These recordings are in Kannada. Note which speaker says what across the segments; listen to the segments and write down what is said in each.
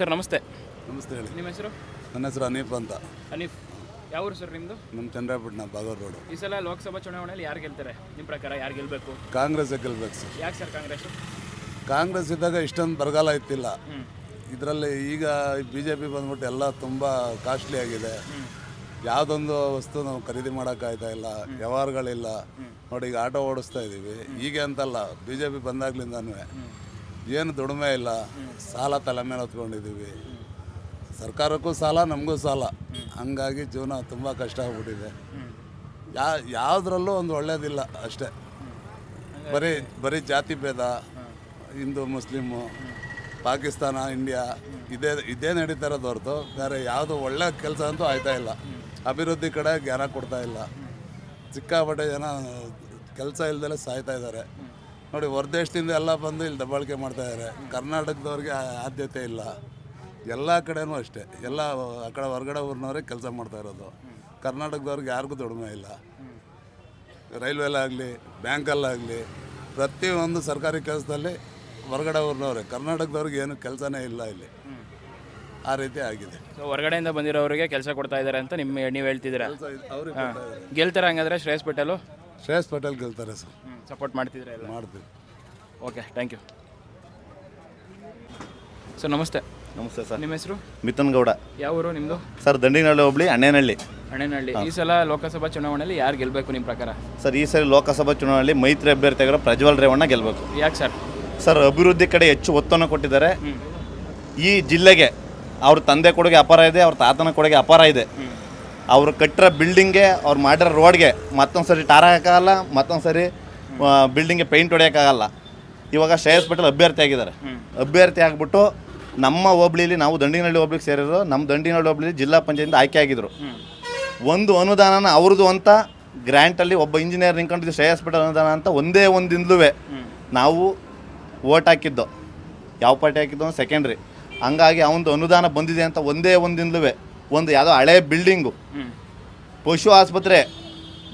Speaker 1: ಸರ್ ನಮಸ್ತೆ.
Speaker 2: ನಮಸ್ತೆ ಹೇಳಿ.
Speaker 1: ನಿಮ್ಮ ಹೆಸರು?
Speaker 2: ನನ್ನ ಹೆಸರು ಅನೀಫ್ ಅಂತ.
Speaker 1: ಅನೀಫ್ ಯಾವ ಊರು ಸರ್ ನಿಮ್ಮದು
Speaker 2: ನಮ್ಮ ಚಂದ್ರಾಪಟ್ಟಣ ಬಾಗೋರ್ ರೋಡ್.
Speaker 1: ಈ ಸಲ ಲೋಕಸಭಾ ಚುನಾವಣೆಯಲ್ಲಿ ಯಾರು ಗೆಲ್ತಾರೆ? ನಿಮ್ಮ ಪ್ರಕಾರ ಯಾರು ಗೆಲ್ಲಬೇಕು
Speaker 2: ಕಾಂಗ್ರೆಸ್ ಗೆಲ್ಬೇಕು ಸರ್.
Speaker 1: ಯಾಕೆ ಸರ್ ಕಾಂಗ್ರೆಸ್
Speaker 2: ಕಾಂಗ್ರೆಸ್ ಇದ್ದಾಗ ಇಷ್ಟೊಂದು ಬರಗಾಲ ಇತ್ತಿಲ್ಲ. ಇದರಲ್ಲಿ ಈಗ ಬಿ ಜೆ ಪಿ ಬಂದ್ಬಿಟ್ಟು ಎಲ್ಲ ತುಂಬ ಕಾಸ್ಟ್ಲಿ ಆಗಿದೆ. ಯಾವುದೊಂದು ವಸ್ತು ನಾವು ಖರೀದಿ ಮಾಡೋಕ್ಕಾಗ್ತಾ ಇಲ್ಲ ವ್ಯವಹಾರಗಳಿಲ್ಲ. ನೋಡಿ ಈಗ ಆಟೋ ಓಡಿಸ್ತಾ ಇದ್ದೀವಿ ಹೀಗೆ ಅಂತಲ್ಲ ಬಿ ಜೆ ಪಿ ಬಂದಾಗ್ಲಿಂದನೂ ಏನು ದುಡಿಮೆ ಇಲ್ಲ. ಸಾಲ ತಲೆ ಮೇಲೆ ಹೊತ್ಕೊಂಡಿದ್ದೀವಿ. ಸರ್ಕಾರಕ್ಕೂ ಸಾಲ, ನಮಗೂ ಸಾಲ. ಹಂಗಾಗಿ ಜೀವನ ತುಂಬ ಕಷ್ಟ ಆಗ್ಬಿಟ್ಟಿದೆ. ಯಾ, ಯಾವುದ್ರಲ್ಲೂ ಒಂದು ಒಳ್ಳೇದಿಲ್ಲ ಅಷ್ಟೇ. ಬರೀ ಬರೀ ಜಾತಿ ಭೇದ, ಹಿಂದೂ, ಮುಸ್ಲಿಮು, ಪಾಕಿಸ್ತಾನ, ಇಂಡಿಯಾ, ಇದೇ ಇದೇ ನಡೀತಾ ಇರೋದು ಹೊರತು ಬೇರೆ ಯಾವುದು ಒಳ್ಳೆ ಕೆಲಸ ಅಂತೂ ಆಯ್ತಾ ಇಲ್ಲ. ಅಭಿವೃದ್ಧಿ ಕಡೆ ಜ್ಞಾನ ಕೊಡ್ತಾ ಇಲ್ಲ. ಸಿಕ್ಕಾಪಟ್ಟೆ ಜನ ಕೆಲಸ ಇಲ್ಲದೆ ಸಾಯ್ತಾ ಇದ್ದಾರೆ. ನೋಡಿ ಹೊರದೇಶದಿಂದ ಎಲ್ಲ ಬಂದು ಇಲ್ಲಿ ದಬ್ಬಾಳಿಕೆ ಮಾಡ್ತಾ ಇದ್ದಾರೆ ಕರ್ನಾಟಕದವ್ರಿಗೆ ಆದ್ಯತೆ ಇಲ್ಲ. ಎಲ್ಲ ಕಡೆನೂ ಅಷ್ಟೇ. ಎಲ್ಲ ಆ ಕಡೆ ಹೊರಗಡೆ ಊರಿನವ್ರಿಗೆ ಕೆಲಸ ಮಾಡ್ತಾ ಇರೋದು. ಕರ್ನಾಟಕದವ್ರಿಗೆ ಯಾರಿಗೂ ದುಡಿಮೆ ಇಲ್ಲ. ರೈಲ್ವೆಲಾಗಲಿ ಬ್ಯಾಂಕಲ್ಲಾಗಲಿ ಪ್ರತಿಯೊಂದು ಸರ್ಕಾರಿ ಕೆಲಸದಲ್ಲಿ ಹೊರಗಡೆ ಊರಿನವ್ರೆ. ಕರ್ನಾಟಕದವ್ರಿಗೆ ಏನು ಕೆಲಸನೇ ಇಲ್ಲ ಇಲ್ಲಿ. ಆ ರೀತಿ ಆಗಿದೆ.
Speaker 1: ಸೊ ಹೊರಗಡೆಯಿಂದ ಬಂದಿರೋರಿಗೆ ಕೆಲಸ ಕೊಡ್ತಾ ಇದ್ದಾರೆ ಅಂತ ನಿಮ್ಮ ನೀವು ಹೇಳ್ತಿದ್ದೀರಾ? ಗೆಲ್ತಾರೆ ಹಂಗಾದ್ರೆ ಶ್ರೇಯಸ್ ಪಟೇಲು?
Speaker 2: ಶ್ರೇಯಸ್ ಪಟೇಲ್ ಗೆಲ್ತಾರೆ ಸರ್.
Speaker 1: ಸಪೋರ್ಟ್ ಮಾಡ್ತಿದ್ರೆ ಎಲ್ಲ?
Speaker 2: ಮಾಡ್ತೀವಿ.
Speaker 1: ಓಕೆ ಥ್ಯಾಂಕ್ ಯು ಸರ್ ನಮಸ್ತೆ.
Speaker 3: ನಮಸ್ತೆ ಸರ್.
Speaker 1: ನಿಮ್ಮ ಹೆಸರು?
Speaker 3: ಮಿಥುನ್ ಗೌಡ.
Speaker 1: ಯಾವ ಊರು ನಿಮ್ಮದು
Speaker 3: ಸರ್ ದಂಡಿನಹಳ್ಳಿ ಹೋಬಳಿ ಅಣ್ಣೇನಹಳ್ಳಿ.
Speaker 1: ಅಣ್ಣೇನಹಳ್ಳಿ. ಈ ಸಲ ಲೋಕಸಭಾ ಚುನಾವಣೆಯಲ್ಲಿ ಯಾರು ಗೆಲ್ಲಬೇಕು ನಿಮ್ಮ ಪ್ರಕಾರ?
Speaker 3: ಸರ್ ಈ ಸಲ ಲೋಕಸಭಾ ಚುನಾವಣೆಯಲ್ಲಿ ಮೈತ್ರಿ ಅಭ್ಯರ್ಥಿಯಾಗಿರೋ ಪ್ರಜ್ವಲ್ ರೇವಣ್ಣ ಗೆಲ್ಲಬೇಕು
Speaker 1: ಯಾಕೆ ಸರ್?
Speaker 3: ಸರ್ ಅಭಿವೃದ್ಧಿ ಕಡೆ ಹೆಚ್ಚು ಒತ್ತನ್ನು ಕೊಟ್ಟಿದ್ದಾರೆ. ಈ ಜಿಲ್ಲೆಗೆ ಅವ್ರ ತಂದೆ ಕೊಡುಗೆ ಅಪಾರ ಇದೆ ಅವ್ರ ತಾತನ ಕೊಡುಗೆ ಅಪಾರ ಇದೆ. ಅವರು ಕಟ್ಟಿರೋ ಬಿಲ್ಡಿಂಗ್ಗೆ ಅವ್ರು ಮಾಡಿರೋ ರೋಡ್ಗೆ ಮತ್ತೊಂದು ಸರಿ ಟಾರ್ ಹಾಕೋಕ್ಕಾಗಲ್ಲ ಮತ್ತೊಂದು ಸರಿ ಬಿಲ್ಡಿಂಗ್ಗೆ ಪೇಂಟ್ ಹೊಡೆಯೋಕ್ಕಾಗಲ್ಲ. ಇವಾಗ ಶ್ರೇಯಸ್ ಪಟೇಲ್ ಅಭ್ಯರ್ಥಿ ಆಗಿದ್ದಾರೆ. ಅಭ್ಯರ್ಥಿ ಆಗಿಬಿಟ್ಟು ನಮ್ಮ ಹೋಬಳಿಲಿ ನಾವು ದಂಡಿನಹಳ್ಳಿ ಹೋಬಳಿಗೆ ಸೇರಿರೋ ನಮ್ಮ ದಂಡಿನಹಳ್ಳಿ ಹೋಬಳಿ ಜಿಲ್ಲಾ ಪಂಚಾಯತಿಂದ ಆಯ್ಕೆ ಆಗಿದ್ರು. ಒಂದು ಅನುದಾನನ ಅವ್ರದ್ದು ಅಂತ ಗ್ರ್ಯಾಂಟಲ್ಲಿ ಒಬ್ಬ ಇಂಜಿನಿಯರ್ ನಿಂತ್ಕೊಂಡಿದ್ದು ಶ್ರೇಯಸ್ ಪಟೇಲ್ ಅನುದಾನ ಅಂತ ಒಂದೇ ಒಂದಿಂದಲೂ ನಾವು ಓಟ್ ಹಾಕಿದ್ದು. ಯಾವ ಪಾರ್ಟಿ ಹಾಕಿದ್ದು? ಸೆಕೆಂಡ್ರಿ ಹಂಗಾಗಿ ಅವನದು ಅನುದಾನ ಬಂದಿದೆ ಅಂತ ಒಂದೇ ಒಂದಿಂದಲೂ ಒಂದು ಯಾವುದೋ ಹಳೆ ಬಿಲ್ಡಿಂಗು. ಪಶು ಆಸ್ಪತ್ರೆ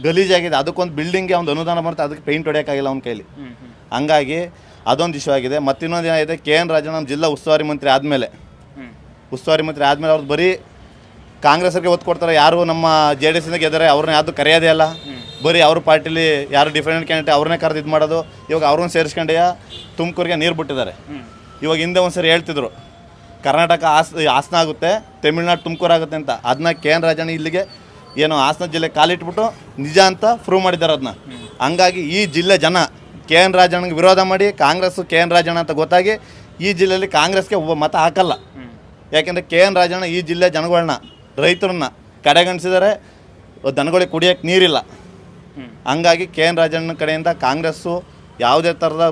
Speaker 3: ಗಲೀಜಾಗಿದೆ. ಅದಕ್ಕೊಂದು ಬಿಲ್ಡಿಂಗ್ಗೆ ಒಂದು ಅನುದಾನ ಬರುತ್ತೆ. ಅದಕ್ಕೆ ಪೇಂಟ್ ಹೊಡೆಯೋಕ್ಕಾಗಿಲ್ಲ ಅವ್ನ ಕೈಲಿ. ಹಂಗಾಗಿ ಅದೊಂದು ಇಶ್ಯೂ ಆಗಿದೆ. ಮತ್ತಿನ್ನೊಂದು ಏನಾಗಿದೆ ಕೆ ಎನ್ ರಾಜ ನಮ್ಮ ಜಿಲ್ಲಾ ಉಸ್ತುವಾರಿ ಮಂತ್ರಿ ಆದಮೇಲೆ. ಉಸ್ತುವಾರಿ ಮಂತ್ರಿ ಆದಮೇಲೆ ಅವ್ರದ್ದು ಬರೀ ಕಾಂಗ್ರೆಸ್ಗೆ ಒತ್ತು ಕೊಡ್ತಾರೆ. ಯಾರು ನಮ್ಮ ಜೆ ಡಿ ಎಸ್ಸಿಂದ ಗೆದ್ದಾರೆ ಅವ್ರನ್ನ ಯಾವುದು ಕರೆಯೋದೇ ಇಲ್ಲ ಬರೀ ಅವ್ರ ಪಾರ್ಟಿಲಿ ಯಾರು ಡಿಫರೆಂಟ್ ಕ್ಯಾಂಡಿಡೇಟ್ ಅವ್ರನ್ನೇ ಕರೆದು ಇದು ಮಾಡೋದು. ಇವಾಗ ಅವ್ರನ್ನ ಸೇರಿಸ್ಕೊಂಡೆಯ ತುಮಕೂರಿಗೆ ನೀರು ಬಿಟ್ಟಿದ್ದಾರೆ. ಇವಾಗ ಹಿಂದೆ ಒಂದು ಸರಿ ಹೇಳ್ತಿದ್ರು. ಕರ್ನಾಟಕ ಹಾಸ್ ಹಾಸನ ಆಗುತ್ತೆ, ತಮಿಳ್ನಾಡು ತುಮಕೂರು ಆಗುತ್ತೆ ಅಂತ. ಅದನ್ನ ಕೆ ಎನ್ ರಾಜಣ್ಣ ಇಲ್ಲಿಗೆ ಏನು ಹಾಸನ ಜಿಲ್ಲೆ ಕಾಲಿಟ್ಬಿಟ್ಟು ನಿಜ ಅಂತ ಪ್ರೂವ್ ಮಾಡಿದ್ದಾರೆ ಅದನ್ನ ಹಂಗಾಗಿ ಈ ಜಿಲ್ಲೆ ಜನ, ಕೆ ಎನ್ ರಾಜಣ್ಣಗೆ ವಿರೋಧ ಮಾಡಿ ಕಾಂಗ್ರೆಸ್ಸು ಕೆ ಎನ್ ರಾಜಣ್ಣ ಅಂತ ಗೊತ್ತಾಗಿ ಈ ಜಿಲ್ಲೆಯಲ್ಲಿ ಕಾಂಗ್ರೆಸ್ಗೆ ಒಬ್ಬ ಮತ ಹಾಕಲ್ಲ. ಯಾಕೆಂದರೆ ಕೆ ಎನ್ ರಾಜಣ್ಣ ಈ ಜಿಲ್ಲೆ ಜನಗಳನ್ನ ರೈತರನ್ನ ಕಡೆಗಣಿಸಿದರೆ ದನಗಳಿಗೆ ಕುಡಿಯೋಕ್ಕೆ ನೀರಿಲ್ಲ. ಹಂಗಾಗಿ ಕೆ ಎನ್ ರಾಜಣ್ಣ ಕಡೆಯಿಂದ ಕಾಂಗ್ರೆಸ್ಸು ಯಾವುದೇ ಥರದ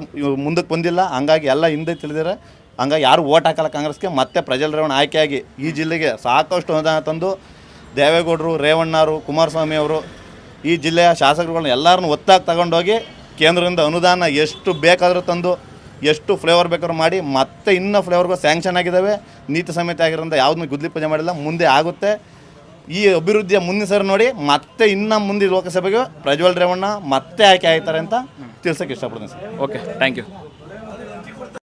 Speaker 3: ಮುಂದಕ್ಕೆ ಬಂದಿಲ್ಲ. ಹಂಗಾಗಿ ಎಲ್ಲ ಹಿಂದೆ ತಿಳಿದಿದ್ದಾರೆ ಹಂಗಾಗಿ ಯಾರು ಓಟ್ ಹಾಕಲ್ಲ ಕಾಂಗ್ರೆಸ್ಗೆ, ಮತ್ತೆ ಪ್ರಜಲ್ ರೇವಣ್ಣ ಆಯ್ಕೆಯಾಗಿ ಈ ಜಿಲ್ಲೆಗೆ ಸಾಕಷ್ಟು ಅನುದಾನ ತಂದು ದೇವೇಗೌಡರು, ರೇವಣ್ಣರು, ಕುಮಾರಸ್ವಾಮಿ ಅವರು ಈ ಜಿಲ್ಲೆಯ ಶಾಸಕರುಗಳನ್ನ ಎಲ್ಲರನ್ನೂ ಒತ್ತಾಗಿ ತಗೊಂಡೋಗಿ ಕೇಂದ್ರದಿಂದ ಅನುದಾನ ಎಷ್ಟು ಬೇಕಾದರೂ ತಂದು, ಎಷ್ಟು ಫ್ಲೇವರ್ ಬೇಕಾದ್ರೂ ಮಾಡಿ, ಮತ್ತೆ ಇನ್ನೂ ಫ್ಲೇವರ್ಗಳು ಸ್ಯಾಂಕ್ಷನ್ ಆಗಿದ್ದಾವೆ. ನೀತಿ ಸಮೇತ ಆಗಿರೋದ್ರಿಂದ ಯಾವುದನ್ನು ಗುದ್ಲಿ ಪೂಜೆ ಮಾಡಿಲ್ಲ, ಮುಂದೆ ಆಗುತ್ತೆ. ಈ ಅಭಿವೃದ್ಧಿಯ ಮುಂದಿನ ಸರಿ ನೋಡಿ, ಮತ್ತೆ ಇನ್ನು ಮುಂದೆ ಲೋಕಸಭೆಗೆ ಪ್ರಜ್ವಲ್ ರೇವಣ್ಣ ಮತ್ತೆ ಆಯ್ಕೆ ಆಗ್ತಾರೆ ಅಂತ ತಿಳ್ಸೋಕೆ ಇಷ್ಟಪಡ್ತೀನಿ ಸರ್.
Speaker 1: Okay thank you